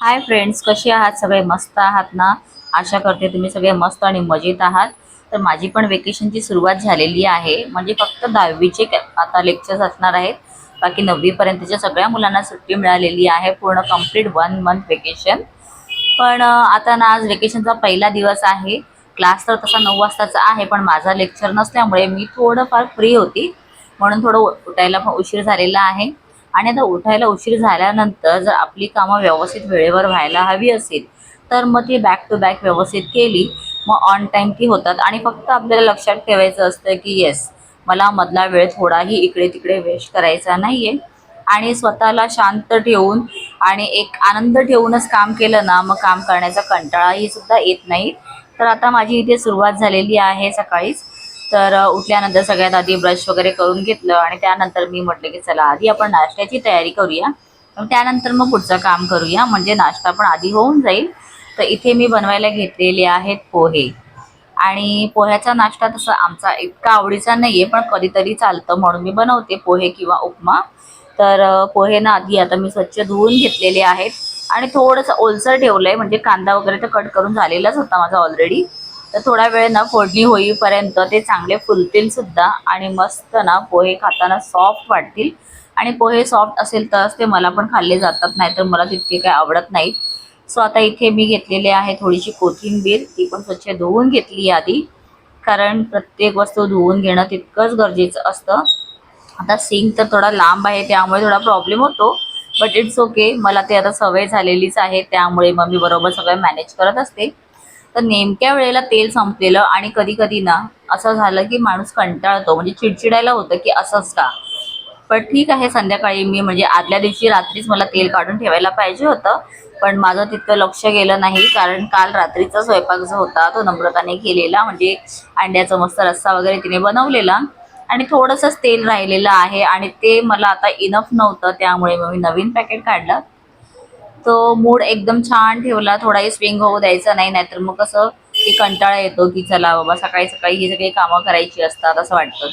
Hi friends कसे आहात? सगळे मस्त आहात ना? आशा करते तुम्ही सगळे मस्त आणि मजेत आहात. तर माझी पण वेकेशनची सुरुवात झालेली आहे. म्हणजे फक्त दहावीचे आता लेक्चर्स असणार आहेत. बाकी नववीपर्यंतच्या सगळ्या मुलांना सुट्टी मिळालेली आहे. पूर्ण कंप्लीट वन मंथ वेकेशन पण आता ना आज वेकेशनचा पहिला दिवस आहे. क्लास तर तसा नऊ वाजताचा आहे पण माझा लेक्चर नसल्यामुळे मी थोडंफार फ्री होती. म्हणून थोडं उठायला पण उशीर झालेला आहे. आणि आता उठायला उशीर झाल्यानंतर जर आपली कामं व्यवस्थित वेळेवर व्हायला हवी असेल तर मग ती बॅक टू बॅक व्यवस्थित केली मग ऑन टाईम ती होतात. आणि फक्त आपल्याला लक्षात ठेवायचं असतं की येस मला मधला वेळ थोडाही इकडे तिकडे वेस्ट करायचा नाही आहे आणि स्वतःला शांत ठेवून आणि एक आनंद ठेवूनच काम केलं ना मग काम करण्याचा कंटाळाही सुद्धा येत नाही. तर आता माझी इथे सुरुवात झालेली आहे सकाळीच. तर उठल्यानंतर सगळ्यात आधी ब्रश वगैरे करून घेतलं आणि त्यानंतर मी म्हटलं की चला आधी आपण नाश्त्याची तयारी करूया. मग त्यानंतर मग पुढचं काम करूया. म्हणजे नाश्ता पण आधी होऊन जाईल. तर इथे मी बनवायला घेतलेले आहेत पोहे. आणि पोह्याचा नाश्ता तसा आमचा इतका आवडीचा नाही आहे पण कधीतरी चालतं म्हणून मी बनवते पोहे किंवा उपमा. तर पोहे ना आधी आता मी स्वच्छ धुवून घेतलेले आहेत. आणि थोडंसं ओलसर ठेवलं आहे म्हणजे कांदा वगैरे तर कट करून झालेलाच होता माझा ऑलरेडी तर थोडा वेळ ना फोडणी होईपर्यंत ते चांगले फुलतील सुद्धा आणि मस्त ना पोहे खाताना सॉफ्ट वाटतील. आणि पोहे सॉफ्ट असेल तरच ते मला पण खाल्ले जातात नाहीतर मला तितके काय आवडत नाहीत. सो आता इथे मी घेतलेले आहे थोडीशी कोथिंबीर ती पण स्वच्छ धुवून घेतली आधी. कारण प्रत्येक वस्तू धुवून घेणं तितकंच गरजेचं असतं. आता सिंक तर थोडा लांब आहे त्यामुळे थोडा प्रॉब्लेम होतो. बट इट्स ओके मला ते आता सवय झालेलीच आहे त्यामुळे मग मी बरोबर सगळं मॅनेज करत असते. तर नेमक्या वेळेला तेल संपलेलं आणि कधी कधी ना असं झालं की माणूस कंटाळतो म्हणजे चिडचिडायला होतं की असंच का? पण ठीक आहे संध्याकाळी मी म्हणजे आदल्या दिवशी रात्रीच मला तेल काढून ठेवायला पाहिजे होतं. पण माझं तितकं लक्ष गेलं नाही कारण काल रात्रीचा स्वयंपाक जो होता तो नम्रताने केलेला म्हणजे अंड्याचा मस्त रस्सा वगैरे तिने बनवलेला. आणि थोडंसंच तेल राहिलेलं आहे आणि ते मला आता इनफ नव्हतं त्यामुळे मग मी नवीन पॅकेट काढलं. तो मूड एकदम छान ठेवला थोडाही स्विंग होऊ द्यायचा नाही नाहीतर मग कसं की कंटाळा येतो की चला बाबा सकाळी सकाळी ही सगळी कामं करायची असतात असं वाटतं.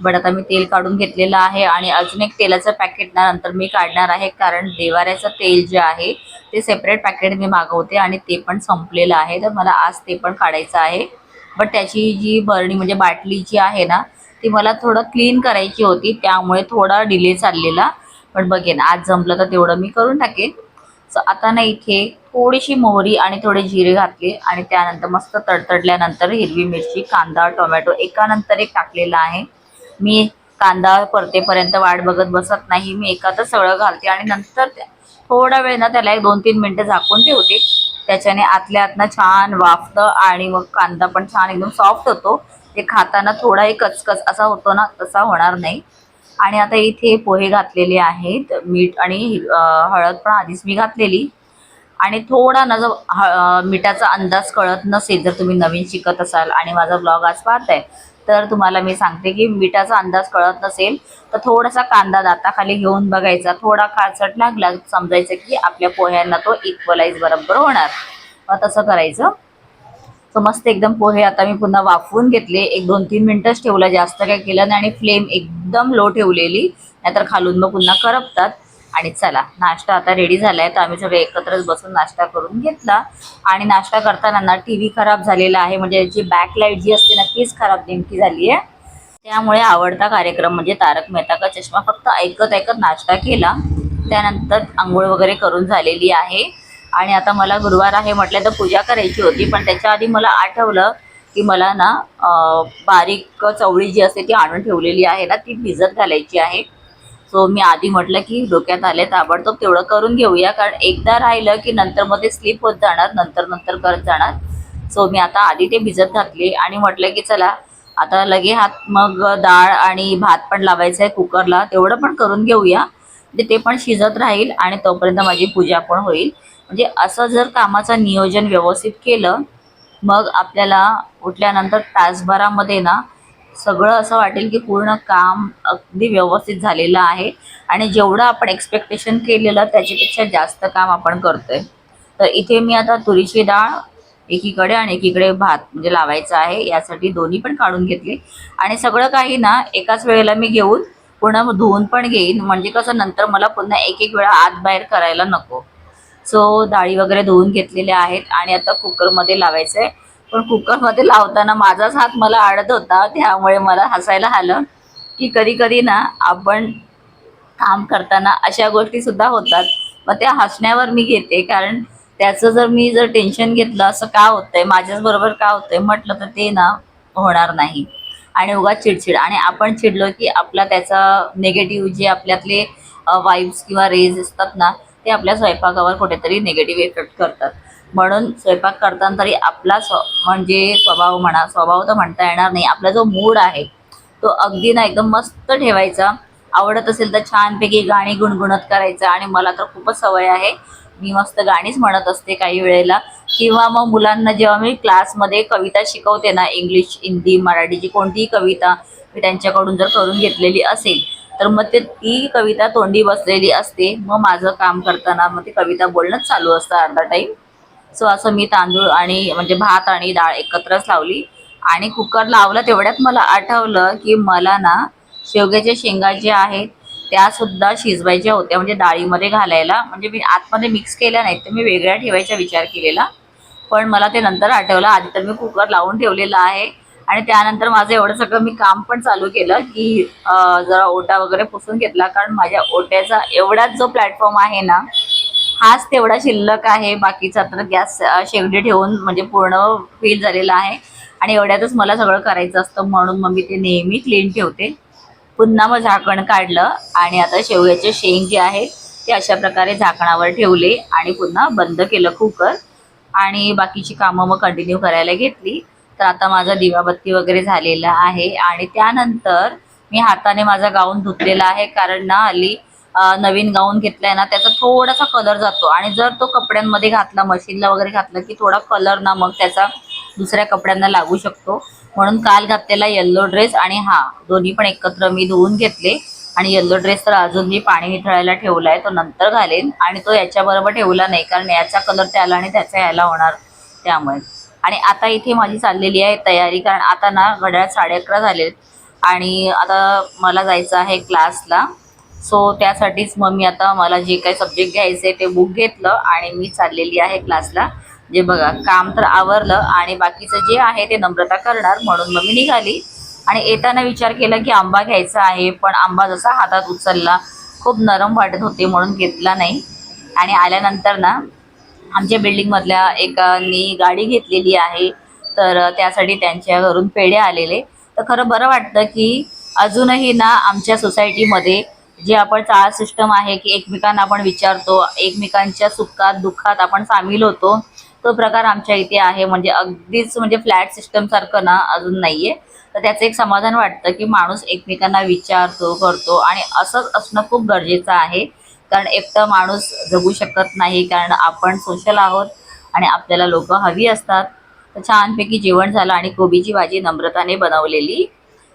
बट आता मी तेल काढून घेतलेलं आहे आणि अजून एक तेलाचं पॅकेट ना नंतर मी काढणार आहे कारण देवाऱ्याचं तेल जे आहे ते सेपरेट पॅकेट मी मागवते आणि ते पण संपलेलं आहे. तर मला आज ते पण काढायचं आहे. बट त्याची जी बरणी म्हणजे बाटली जी आहे ना ती मला थोडं क्लीन करायची होती त्यामुळे थोडा डिले चाललेला. पण बघेन आज जमलं तर तेवढं मी करून टाकेन. सो आता ना इथे थोडीशी मोहरी आणि थोडे जिरे घातले आणि त्यानंतर मस्त तडतडल्यानंतर हिरवी मिरची कांदा टोमॅटो एकानंतर एक टाकलेला आहे. मी कांदा परतेपर्यंत वाट बघत बसत नाही. मी एकातच सगळं घालते आणि नंतर थोडा वेळ ना त्याला एक दोन तीन मिनटं झाकून ठेवते. त्याच्याने आतल्या आतनं छान वाफतं आणि मग कांदा पण छान एकदम सॉफ्ट होतो. ते खाताना थोडाही कचकच असा होतो ना तसा होणार नाही. आणि आता इथे पोहे घातलेले आहेत मीठ आणि हळद पण आधीच मी घातलेली. आणि थोडा ना जर मिठाचा अंदाज कळत नसेल जर तुम्ही नवीन शिकत असाल आणि माझा ब्लॉग आज पाहताय तर तुम्हाला मी सांगते की मिठाचा अंदाज कळत नसेल तर थोडासा कांदा दाताखाली घेऊन बघायचा. थोडा काळसट लागला समजायचं की आपल्या पोह्यांना तो इक्वलाइज बरोबर होणार. मग तसं करायचं. सो मस्त एकदम पोहे आता मी पुन्हा वाफवून घेतले. एक दोन तीन मिनटंच ठेवलं जास्त काय केलं नाही आणि फ्लेम एकदम लो ठेवलेली. नाहीतर खालून मग पुन्हा करपतात. आणि चला नाश्ता आता रेडी झाला आहे तर आम्ही सगळे एकत्रच बसून नाश्ता करून घेतला. आणि नाश्ता करताना ना टी व्ही खराब झालेला आहे. म्हणजे याची बॅकलाईट जी असते ना तीच खराब नेमकी झाली आहे त्यामुळे आवडता कार्यक्रम म्हणजे तारक मेहता का चष्मा फक्त ऐकत ऐकत नाश्ता केला. त्यानंतर आंघोळ वगैरे करून झालेली आहे. आणि आता मला गुरुवार आहे म्हटलं तर पूजा करायची होती पण त्याच्या आधी मला आठवलं की मला ना बारीक चवळी जी असते ती आणून ठेवलेली आहे ना ती भिजत घालायची आहे. सो मी आधी म्हटलं की डोक्यात आले ताबडतोब तेवढं करून घेऊया कारण एकदा राहिलं की नंतर मग ते स्लिप होत जाणार नंतर नंतर करत जाणार. सो मी आता आधी ते भिजत घातली आणि म्हटलं की चला आता लगे हात मग डाळ आणि भात पण लावायचं आहे कुकरला तेवढं पण करून घेऊया. म्हणजे ते पण शिजत राहील आणि तोपर्यंत माझी पूजा पण होईल. म्हणजे असं जर कामाचं नियोजन व्यवस्थित केलं मग आपल्याला उठल्यानंतर तासभरामध्ये ना सगळं असं वाटेल की पूर्ण काम अगदी व्यवस्थित झालेलं आहे आणि जेवढं आपण एक्सपेक्टेशन केलेलं त्याच्यापेक्षा जास्त काम आपण करतोय. तर इथे मी आता तुरीची डाळ एकीकडे आणि एकीकडे भात म्हणजे लावायचा आहे यासाठी दोन्ही पण काढून घेतले. आणि सगळं काही ना एकाच वेळेला मी घेऊन पुन्हा धुवून पण घेईन. म्हणजे कसं नंतर मला पुन्हा एक एक वेळा आत बाहेर करायला नको. सो डाळी वगैरे धुवून घेतलेल्या आहेत आणि आता कुकरमध्ये लावायचं आहे पण कुकरमध्ये लावताना माझाच हात मला आडत होता त्यामुळे मला हसायला आलं की कधी कधी ना आपण काम करताना अशा गोष्टीसुद्धा होतात. मग त्या हसण्यावर मी घेते कारण त्याचं जर मी जर टेन्शन घेतलं असं का होतंय माझ्याच बरोबर का होतंय म्हटलं तर ते ना होणार नाही. आणि उगा चिडचिड. आणि आपण चिडलो की आपला त्याचा निगेटिव्ह जे आपल्यातले वाईब्स किंवा रेज असतात ना ते आपल्या स्वयंपाकावर कुठेतरी निगेटिव्ह इफेक्ट करतात. म्हणून स्वयंपाक करताना तरी आपला स्व म्हणजे स्वभाव म्हणा स्वभाव तर म्हणता येणार नाही. आपला जो मूड आहे तो अगदी ना एकदम मस्त ठेवायचा. आवडत असेल तर छानपैकी गाणी गुणगुणत करायचं. आणि मला तर खूपच सवय आहे. मी मस्त गाणीच म्हणत असते काही वेळेला. किंवा मग मुलांना जेव्हा मी क्लासमध्ये कविता शिकवते ना इंग्लिश हिंदी मराठीची कोणतीही कविता मी त्यांच्याकडून जर करून घेतलेली असेल तर मग ते ती कविता तोंडी बसलेली असते. मग माझं काम करताना मग ती कविता बोलणंच चालू असतं अर्धा टाईम सो असं मी तांदूळ आणि म्हणजे भात आणि डाळ एकत्रच लावली. आणि कुकर लावला तेवढ्यात मला आठवलं की मला ना शेवग्याच्या शेंगा ज्या आहेत त्या सुद्धा शिजवायच्या होत्या. म्हणजे डाळीमध्ये घालायला. म्हणजे मी आतमध्ये मिक्स केल्या नाहीत तर मी वेगळ्या ठेवायचा विचार केलेला. पण मला ते नंतर आठवलं. आधी तर मी कुकर लावून ठेवलेला आहे. आणि त्यानंतर माझं एवढं सगळं मी काम पण चालू केलं की जरा ओटा वगैरे पुसून घेतला. कारण माझ्या ओट्याचा एवढाच जो प्लॅटफॉर्म आहे ना हाच तेवढा शिल्लक आहे. बाकीचा तर गॅस शेगडी ठेवून म्हणजे पूर्ण फील झालेला आहे. आणि एवढ्यातच मला सगळं करायचं असतं. म्हणून मग मी ते नेहमी क्लीन ठेवते. पुन्हा मग झाकण काढलं आणि आता शेवग्याचे शेंग जे आहेत ते अशा प्रकारे झाकणावर ठेवले आणि पुन्हा बंद केलं कुकर आणि बाकीची कामं मग कंटिन्यू करायला घेतली. तर आता माझा दिवाबत्ती वगैरे झालेला आहे. आणि त्यानंतर मी हाताने माझा गाऊन धुतलेला आहे. कारण ना हल्ली नवीन गाऊन घेतलाय ना त्याचा थोडासा कलर जातो. आणि जर तो कपड्यांमध्ये घातला मशीनला वगैरे घातला की थोडा कलर ना मग त्याचा दुसऱ्या कपड्यांना लागू शकतो. म्हणून काल घातलेला येल्लो ड्रेस आणि हा दोन्ही पण एकत्र मी धुवून घेतले. आणि येल्लो ड्रेस तर अजून मी पाणी निथळायला ठेवला आहे तो नंतर घालेन. आणि तो याच्याबरोबर ठेवला नाही कारण याचा कलर त्याला आणि त्याचा याला होणार त्यामुळे. आणि आता इथे माझी चाललेली आहे तयारी कारण आता ना घड्याळ साडे अकरा झाले आणि आता मला जायचं आहे क्लासला. सो त्यासाठीच मग मी आता मला जे काही सब्जेक्ट घ्यायचे ते बुक घेतलं आणि मी चाललेली आहे क्लासला. जे बघा काम तर आवरलं आणि बाकीचं जे आहे ते नम्रता करणार म्हणून मग मी निघाली. आणि येताना विचार केला की आंबा घ्यायचा आहे पण आंबा जसा हातात उचलला खूप नरम वाटत होते म्हणून घेतला नाही. आणि आल्यानंतर ना आमच्या बिल्डिंगमधल्या एकानी गाडी घेतलेली आहे तर त्यासाठी त्यांच्या घरून पेढे आलेले. तर खरं बरं वाटतं की अजूनही ना आमच्या सोसायटीमध्ये जे आपण चाळ सिस्टम आहे की एकमेकांना आपण विचारतो एकमेकांच्या सुखात दुःखात आपण सामील होतो तो प्रकार आमच्या इथे आहे. म्हणजे अगदीच म्हणजे फ्लॅट सिस्टमसारखं ना अजून नाहीये. तर त्याचं एक समाधान वाटतं की माणूस एकमेकांना विचारतो करतो आणि असंच असणं खूप गरजेचं आहे. कारण एकटा माणूस जगू शकत नाही कारण आपण सोशल आहोत आणि आपल्याला लोक हवी असतात. तर छानपैकी जेवण झालं आणि कोबीची भाजी नम्रताने बनवलेली.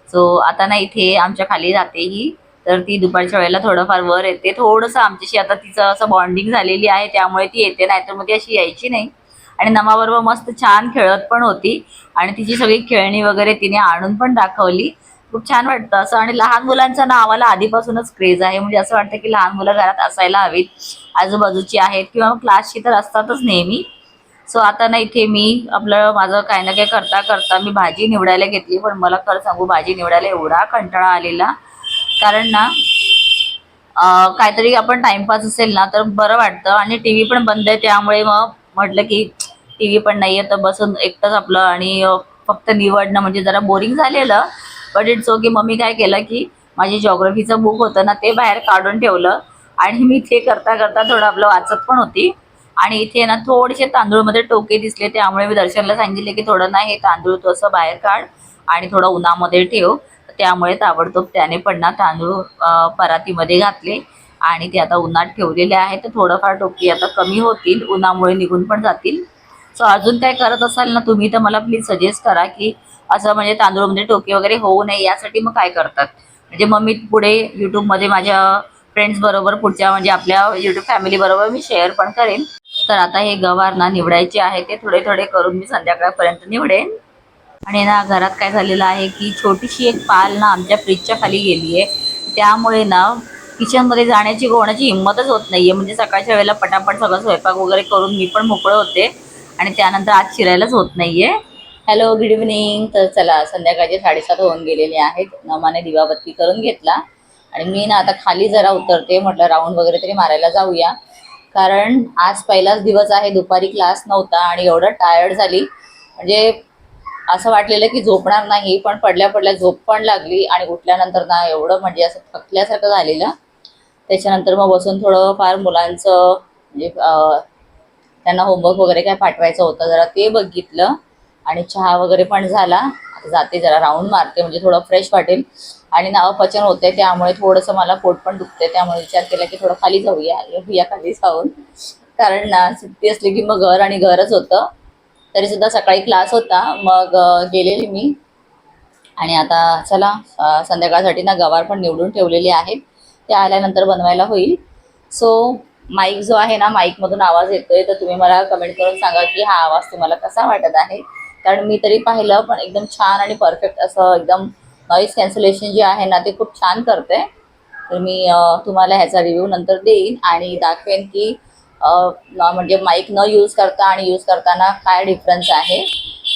सो आता ना इथे आमच्या खाली जाते ही. तर ती दुपारच्या वेळेला थोडंफार वर येते. थोडंसं आमच्याशी आता तिचं असं बॉन्डिंग झालेली आहे त्यामुळे ती येते. नाही तर मग ती अशी यायची नाही. आणि नमाबरोबर मस्त छान खेळत पण होती. आणि तिची सगळी खेळणी वगैरे तिने आणून पण दाखवली. खूप छान वाटतं असं. आणि लहान मुलांचं ना आम्हाला आधीपासूनच क्रेज आहे. म्हणजे असं वाटतं की लहान मुलं घरात असायला हवीत. आजूबाजूची आहेत किंवा क्लासची तर असतातच नेहमी. सो आता ना इथे मी आपलं माझं काय ना काय करता करता मी भाजी निवडायला घेतली. पण मला खरं सांगू भाजी निवडायला एवढा कंटाळा आलेला. कारण ना काहीतरी आपण टाइमपास असेल ना तर बरं वाटतं. आणि टी व्ही पण बंद आहे. त्यामुळे मग म्हटलं की टी व्ही पण नाही आहे तर बसून एकटंच आपलं आणि फक्त निवडणं. म्हणजे जरा बोरिंग झालेलं. बट इट्स ओके मग मी काय केलं की माझी जॉग्रफीचं बुक होतं ना ते बाहेर काढून ठेवलं. आणि मी ते करता करता थोडं आपलं वाचत पण होती. आणि इथे ना थोडेसे तांदूळमध्ये टोके दिसले त्यामुळे मी दर्शनला सांगितले की थोडं ना हे तांदूळ तू असं बाहेर काढ आणि थोडं उन्हामध्ये ठेव. त्यामुळे ताबडतोब त्याने पण ना तांदूळ परातीमध्ये घातले. आणि ते आता उन्हात ठेवलेले आहे तर थोडंफार टोकी आता कमी होतील. उन्हामुळे निघून पण जातील. सो अजून काय करत असाल ना तुम्ही तर मला प्लीज सजेस्ट करा की असं म्हणजे तांदूळमध्ये टोके वगैरे होऊ नये यासाठी मग काय करतात? म्हणजे मग मी पुढे यूट्यूबमध्ये माझ्या फ्रेंड्स बरोबर पुढच्या म्हणजे आपल्या यूट्यूब फॅमिली बरोबर मी शेअर पण करेन. तर आता हे गवार ना निवडायचे आहे ते थोडे थोडे करून मी संध्याकाळपर्यंत निवडेन. आणि ना घरात काय झालेलं आहे की छोटीशी एक पाल ना आमच्या फ्रीजच्या खाली गेली आहे त्यामुळे ना किचनमध्ये जाण्याची कोणाची हिंमतच होत नाही आहे म्हणजे सकाळच्या वेळेला पटापट सगळं स्वयंपाक वगैरे करून मी पण मोकळं होते. आणि त्यानंतर आज शिरायलाच होत नाही आहे हॅलो गुड इव्हनिंग तर चला संध्याकाळचे साडेसात होऊन गेलेले आहेत. नमाने दिवाबत्ती करून घेतला. आणि मी ना आता खाली जरा उतरते. म्हटलं राऊंड वगैरे तरी मारायला जाऊया. कारण आज पहिलाच दिवस आहे. दुपारी क्लास नव्हता आणि एवढं टायर्ड झाली. म्हणजे असं वाटलेलं की झोपणार नाही पण पडल्या पडल्या झोप पण लागली आणि उठल्यानंतर ना एवढं म्हणजे असं थकल्यासारखं झालेलं. त्याच्यानंतर मग बसून थोडं फार मुलांचं म्हणजे त्यांना होमवर्क वगैरे काय पाठवायचं होतं जरा ते बघितलं. आणि चहा वगैरे पण झाला. जाते जरा राऊंड मारते म्हणजे थोडं फ्रेश वाटेल. आणि नावपचन होते त्यामुळे थोडंसं मला पोट पण दुखते त्यामुळे विचार केला की थोडं खाली जाऊया येऊया खाली जाऊन. कारण ना सुट्टी असली की मग घर आणि घरच होतं. तरी सुद्धा सकाळी क्लास होता. मग गेलेली मी. आणि आता चला संध्याकाळसाठी ना गवार पण निवडून ठेवलेली आहेत. ते आल्यानंतर बनवायला होईल. सो माईक जो आहे ना माईकमधून आवाज येतोय. तर तुम्ही मला कमेंट करून सांगा की हा आवाज तुम्हाला कसा वाटत आहे? कारण मी तरी पाहिलं पण एकदम छान आणि परफेक्ट असं एकदम नॉईस कॅन्सलेशन जे आहे ना ते खूप छान करते. तर मी तुम्हाला ह्याचा रिव्ह्यू नंतर देईन आणि दाखवेन की म्हणजे माईक न यूज करता आणि यूज करताना काय डिफरन्स आहे.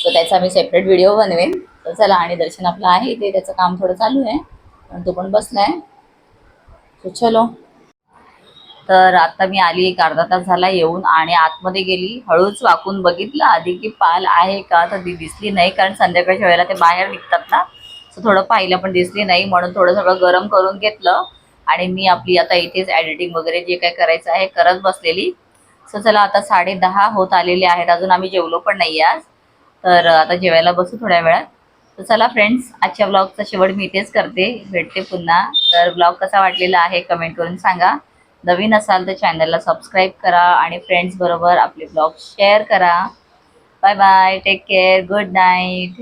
तर त्याचा मी सेपरेट व्हिडिओ बनवेन. तर चला आणि दर्शन आपलं आहे. ते त्याचं काम थोडं चालू आहे. पण तो पण बसलाय. तर चलो. तर आता मी आली एक अर्धा तास झाला येऊन आणि आतमध्ये गेली हळूच वाकून बघितलं आधी की पाल आहे का? तर ती दिसली नाही कारण संध्याकाळच्या वेळेला ते बाहेर निघतात ना. सो थोडं पाहिलं पण दिसली नाही म्हणून थोडं सगळं गरम करून घेतलं. आणि मी आपली आता इथेच एडिटिंग वगैरे जे काय करायचं आहे करत बसलेली. सो चला आता साडे दहा होत आलेले आहेत अजून आम्ही जेवलो पण नाही आज. तर आता जेवायला बसू थोड्या वेळात. तर चला फ्रेंड्स आजच्या ब्लॉगचा शेवट मी इथेच करते. भेटते पुन्हा. तर ब्लॉग कसा वाटलेला आहे कमेंट करून सांगा. नवीन असाल तर चॅनलला सबस्क्राईब करा आणि फ्रेंड्स बरोबर आपले ब्लॉग शेअर करा. Bye bye take care good night